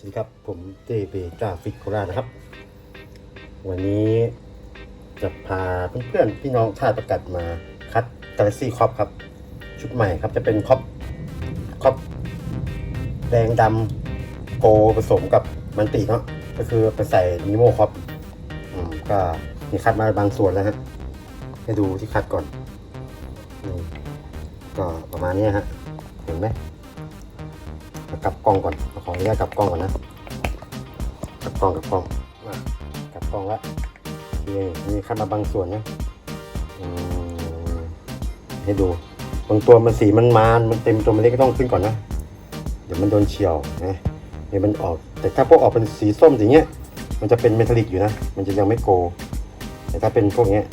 สวัสดีครับผมเต้เบจ้าฟิกโคราชนะครับ วันนี้จะพาเพื่อนๆพี่น้องชาติประกัดมาคัดกาแล็กซี่คอปครับ ชุดใหม่ครับจะเป็นคอปคอปแดงดำโกผสมกับมันติเนาะก็คือไปใส่นิโมคอปอก็มีคัดมาบางส่วนแล้วฮะให้ดูที่คัดก่อนอก็ประมาณนี้ฮะเห็นไหม กลับกล้องก่อนขออนุญาตกลับกล้องก่อนนะกลับกล้องกลับกล้องกลับกล้องละโอเคมีคัดมาบางส่วนนะให้ดูบางตัวมันสีมันมานมันเต็มตัวมันเล็กก็ต้องขึ้นก่อนนะ เดี๋ยวมันโดนเฉียวนะเดี๋ยวมันออก แต่ถ้าพวกออกเป็นสีส้มอย่างเงี้ย มันจะเป็นเมทัลลิกอยู่นะ มันจะยังไม่โก แต่ถ้าเป็นพวกเนี้ย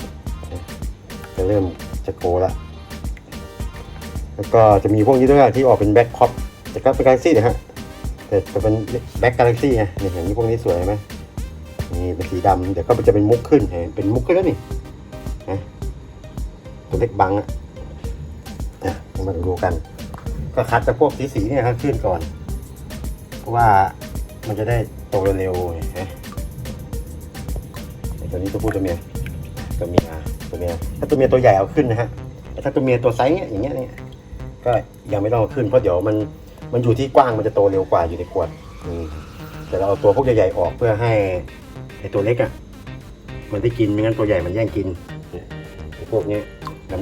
จะเริ่มจะโกละแล้วก็จะมีพวกนี้ด้วยที่ออกเป็นแบ็คคอป แต่ก็เป็นกาแล็กซี่นะฮะแต่จะเป็นแบ็คกาแล็กซี่ไงเนี่ยเห็นพวกนี้สวยไหมนี่เป็นสีดำเดี๋ยวก็จะเป็นมุกขึ้นเห็นเป็นมุกขึ้นแล้วนี่นะตัวเล็กบังอะอะมาดูกัน ก็คัดแต่พวกสีสีเนี่ยครับขึ้นก่อน เพราะว่ามันจะได้โตเร็วๆนะไอ้ตัวนี้ตัวผู้ตัวเมียตัวเมียตัวเมียถ้าตัวเมียตัวใหญ่เอาขึ้นนะฮะแต่ถ้าตัวเมียตัวไซส์เนี้ยอย่างเงี้ยเนี่ยก็ยังไม่ต้องขึ้นเพราะเดี๋ยวมัน มันอยู่ที่กว้างมันจะโตเร็วกว่าอยู่ในขวดอืมแต่เราเอาตัวพวกใหญ่ๆออกเพื่อให้ไอตัวเล็กอะ มันได้กินไม่งั้นตัวใหญ่มันแย่งกินเนี่ยไอพวกเนี้ย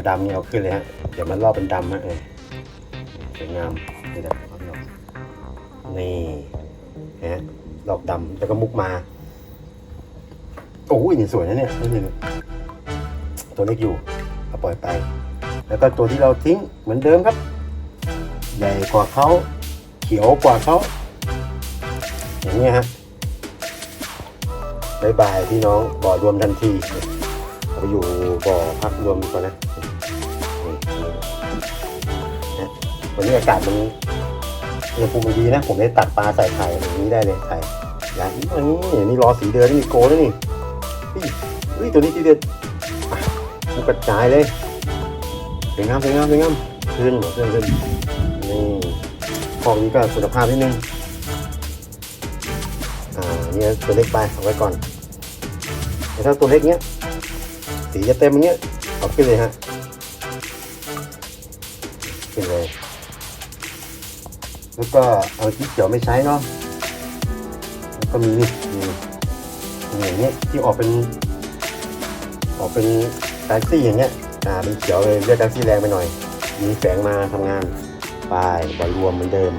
ดำๆเนี่ยเอาขึ้นเลยฮะเดี๋ยวมันรอบเป็นดำฮะเออสวยงามนี่แหละครับพี่น้องนี่นะฮะดอกดำแล้วก็มุกมาโอ้ยนี่สวยนะเนี่ยนี่ตัวเล็กอยู่เอาปล่อยไป แล้วก็ตัวที่เราทิ้งเหมือนเดิมครับ ใหญ่กว่าเขาเขียวกว่าเขาอย่างนี้ยฮะบายบายพี่น้องบ่อรวมทันทีเอาไปอยู่บ่อพักรวมก่อนนะนี่นะวันนี้อากาศมันอุณหภูมิมันดีนะ ผมได้ตัดปลาใส่ไข่อย่างนี้ได้เลยไข่อย่างนี้อันนี้นี่รอสีเดือนนี่โกแล้วนี่เฮ้ยตัวนี้สีเดือนอะมันกระจายเลยสวยงามสวยงามสวยงามขึ้นขึ้นขึ้น นี่ของนี้ก็คุณภาพนิดนึง อ่าเนี่ยตัวเล็กไปเอาไว้ก่อนแต่ถ้าตัวเล็กเนี้ยสีจะเต็มเงี้ยเอาขึ้นเลยฮะขึ้นเลยแล้วก็เอาที่เขียวไม่ใช้เนาะแล้วก็มีนี่นี่นี่อย่างเงี้ยที่ออกเป็น ออกเป็นแท็กซี่อย่างเงี้ยอ่าเป็นเขียวเลยเลือกแท็กซี่แรงไปหน่อย มีแสงมาทำงาน ไปบอลรวมเหมือนเดิม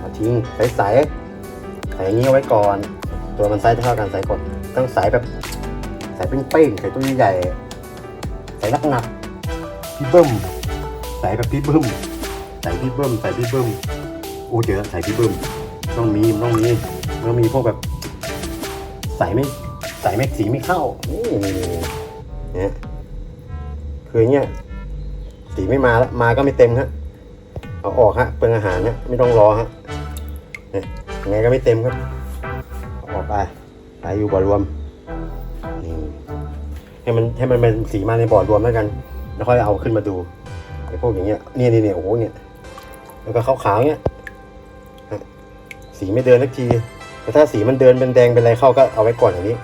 มาทิ้งใส่ใส่ใส่อย่างนี้เอาไว้ก่อน ตัวมันไซส์เท่ากันใส่ก่อนต้องใส่แบบใส่เป้งใส่ตัวใหญ่ใส่หนักพี่เบิ้มใส่แบบพี่เบิ้มใส่พี่เบิ้มใส่พี่เบิ้มโอ้เจอแล้วใส่พี่เบิ้มต้องมีต้องมีต้องมีพวกแบบ ใส่ไม่ใส่ไม่สีไม่เข้านี่เนี่ยคือเงี้ย สีไม่มาแล้วมาก็ไม่เต็มฮะเอาออกฮะเปลืองอาหารเนี่ยไม่ต้องรอฮะเนี่ยยังไงก็ไม่เต็มครับเอาออกไปไปอยู่บ่อรวมนี่ให้มันให้มันเป็นสีมาในบ่อรวมแล้วกัน แล้วค่อยเอาขึ้นมาดูไอ้พวกอย่างเงี้ยเนี่ยนี่เนี่ยโอ้โหเนี่ยแล้วก็ขาวๆเงี้ยสีไม่เดินสักทีแต่ถ้าสีมันเดินเป็นแดงเป็นอะไรเข้าก็เอาไว้ก่อนอย่างนี้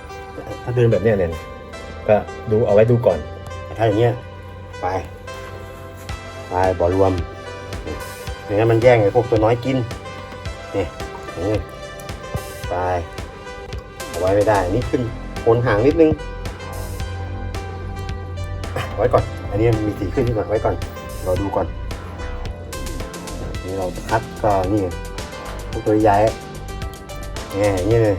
ถ้าเดินแบบเนี้ยเนี่ยก็ดูเอาไว้ดูก่อนแต่ถ้าอย่างเงี้ยไป ไปบ่อรวมนี่ไม่งั้นมันแย่งไอ้พวกตัวน้อยกิน นี่อย่างนี่ไปเอาไว้ไม่ได้ นี่ขึ้นโคนห่างนิดนึง ไว้ก่อน อันนี้มีสีขึ้นที่ก่อนไว้ก่อน เราดูก่อน นี่เราคัดก็นี่พวกตัวใหญ่เนี่ยนี้เลย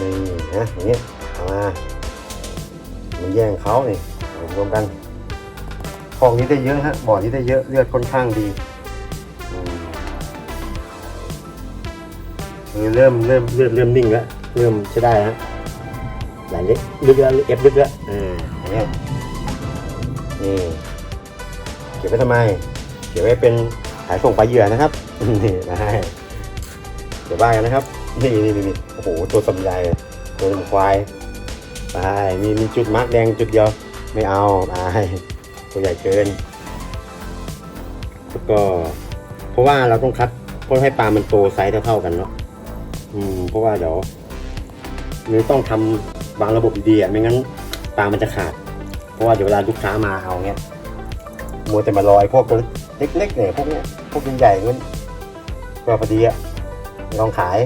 นี่นะอย่างนี้เอามามันแย่งเขานี่เอารวมกัน คลองนี้ได้เยอะฮะบ่อนี้ได้เยอะเลือดค่อนข้างดีเริ่มเริ่มเริ่มเริ่มนิ่งแล้วเริ่มใช้ได้ฮะไหลเล็กลึกแล้วเอฟลึกแล้วอ่าอย่างเงี้ยนี่เก็บไว้ทำไม เก็บไว้เป็นขายส่งปลาเหยื่อนะครับนี่นะฮะเดี๋ยวบ้ากันนะครับ นี่นี่นี่โอ้โหตัวสำใหญ่ตัวหนึ่งควายไปมีมีจุดมาร์กแดงจุดเดียวไม่เอาไป ตัวใหญ่เกิน แล้วก็ เพราะว่าเราต้องคัดเพื่อให้ปลามันโตไซส์เท่าๆกันเนาะอืม เพราะว่าเดี๋ยวนี่ต้องทำวางระบบดีๆอะไม่งั้นปลามันจะขาด เพราะว่าเดี๋ยวเวลาลูกค้ามาเอาเงี้ยมัวแต่มาลอยพวกตัวเล็กๆเนี่ยพวกเนี้ยพวกใหญ่ๆเงี้ยก็พอดีอะลองขาย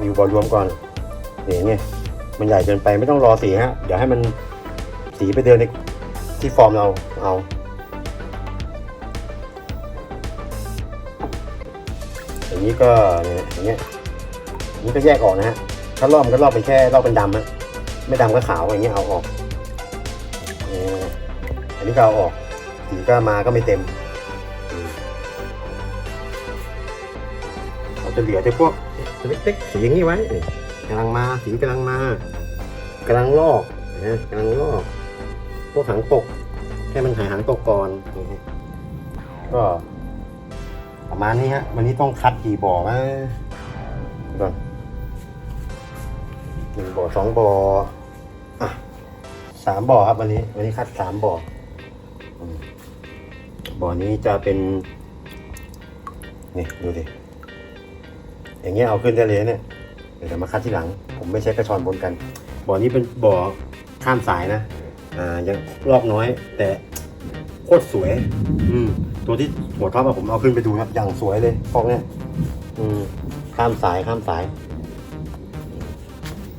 อยู่บอรวมก่อนเดี๋ยวเนี่ยมันใหญ่เกินไปไม่ต้องรอสีฮะเดี๋ยวให้มันสีไปเดินใน ที่ฟอร์มเราเอาอย่างนี้ก็อย่างเงี้ยอย่างนี้ก็แยกออกนะฮะถ้ารอบมันก็รอบเป็นแค่รอบเป็นดำฮะไม่ดำก็ขาวอย่างเงี้ยเอาออกอันนี้ก็เอาออกสีก็มาก็ไม่เต็มเราจะเหลือแต่พวกเล็กๆสีอย่างนี้ไว้กำลังมาสีกำลังมากำลังลอกนะกำลังลอก พวกหางตกให้มันหายหางตกก่อนก็ประมาณนี้ฮะ วันนี้ต้องคัดกี่บ่อวะก่อนหนึ่งบ่อสองบ่ออะสามบ่อครับวันนี้ วันนี้คัดสามบ่อบ่อนี้จะเป็น นี่ดูดิอย่างเงี้ยเอาขึ้นได้เลยเนี่ยเดี๋ยวมาคัดที่หลัง ผมไม่ใช้กระชอนบนกัน บ่อนี้เป็นบ่อข้ามสายนะ อ่ายังรอบน้อย แต่โคตรสวย อืม ตัวที่หัวท็อปอะผมเอาขึ้นไปดูครับอย่างสวยเลยพวกเนี้ยอืมข้ามสายข้ามสาย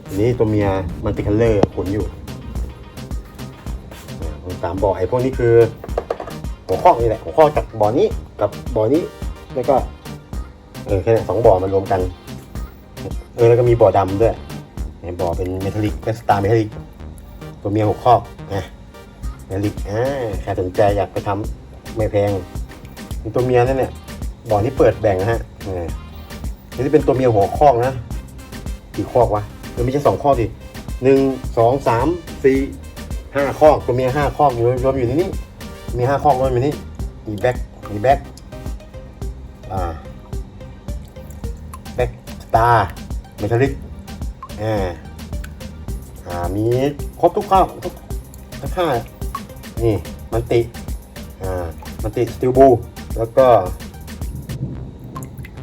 อันนี้ตัวเมียมันติคัลเลอร์ขนอยู่อ่าตามบ่อไอ้พวกนี้คือ หัวข้อนี่แหละหัวข้อจากบ่อนี้กับบ่อนี้ แล้วก็เออแค่นี้สองบ่อมารวมกัน เออแล้วก็มีบ่อดำด้วยในบ่อเป็นเมทัลลิกเป็นสตาร์เมทัลลิก ตัวเมียหกข้อนะเมทัลลิกอ่าใครสนใจอยากไปทำไม่แพงมีตัวเมียนั่นเนี่ยบ่อนี้เปิดแบ่งนะฮะนี่เป็นตัวเมียหัวคอกนะกี่คอกวะเออไม่ใช่สองคอกดิหนึ่งสองสามสี่ห้าคอกตัวเมียห้าคอกอยู่รวมอยู่ในนี้มีห้าคอกรวมอยู่นี่มีแบ็คมีแบ็คอ่าแบ็คสตาร์เมทัลลิกอ่า อ่ามีครบทุกข้อทุกทุกค่านี่มันติอ่ามันติสติลบูแล้วก็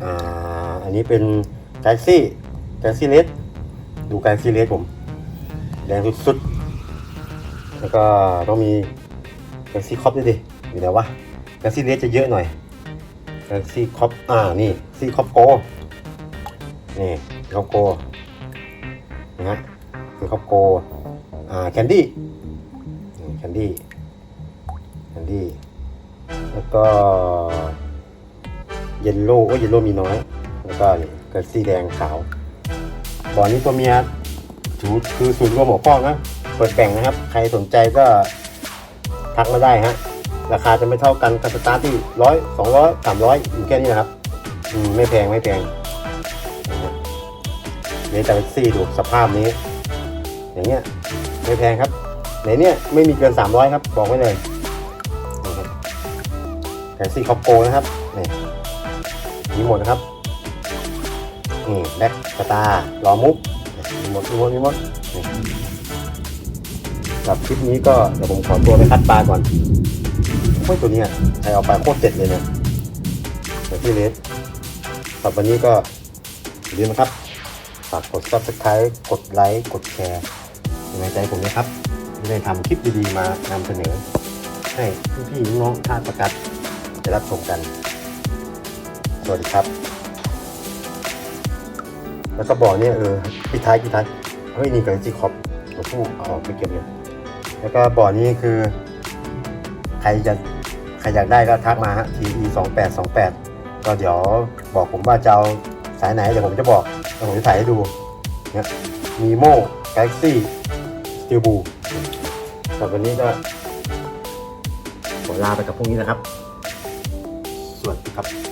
อ่าอันนี้เป็นไกซี่ไกซี่เลสดูไกซี่เลสผมแรงสุดๆ แล้วก็ต้องมีไกซี่คอปด้วยดิอยู่ไหนวะไกซี่เลสจะเยอะหน่อยไกซี่คอปอ่านี่ซี่คอปโกนี่คอปโกนะ คือคอโกอ่าแคนดี้แคนดี้แคนดี้แล้วก็เยลโล่โอ้เยลโล่มีน้อย แล้วก็นี่กระสีแดงขาวบ่อนี้ตัวเมียถือคือศูนย์รวมหัวข้อนะเปิดแบ่งนะครับ ใครสนใจก็ทักมาได้ฮะราคาจะไม่เท่ากันกับสตาร์ทที่ร้อยสองร้อยสามร้อยอยู่แค่นี้นะครับอืมไม่แพงไม่แพงนะฮะนี่แต่ซี่ดูสภาพนี้ อย่างเงี้ยไม่แพงครับในเนี้ยไม่มีเกิน 300 ครับ บอกไว้เลยนี่ครับแกซี่คอปโกนะครับนี่มีหมดนะครับนี่แบ็คสตาร์ลอมุกมีหมดมีหมดมีหมดนี่สำหรับคลิปนี้ก็เดี๋ยวผมขอตัวไปคัดปลาก่อนโอ้ยตัวเนี้ยใครเอาปโคตรเจ็ดเลยเนี่ยเดี๋ยวพี่เลสสำหรับวันนี้ก็อย่าลืมนะครับฝากกด subscribe กดไลค์ กดแชร์ กำลังใจผมนะครับที่ได้ทำคลิปดีๆมานำเสนอ ให้พี่ๆน้องๆท่านประกัดได้รับชมกัน สวัสดีครับ แล้วก็บอกเนี่ยเออปิดท้ายปิดท้ายเฮ้ยนี่กับจีคอปตัวผู้เอาไปเก็บเลยแล้วก็บ่อนี้คือ ใครจะใครอยากได้ก็ทักมาฮะ TE 2 8 2 8ก็เดี๋ยวบอกผมว่าจะเอาสายไหนเดี๋ยวผมจะบอกแล้วผมจะถ่ายให้ดูเนี่ยมีโม่ Galaxy ส ติลบูสำหรับวันนี้ก็ขอลาไปกับพวกนี้นะครับ สวัสดีครับ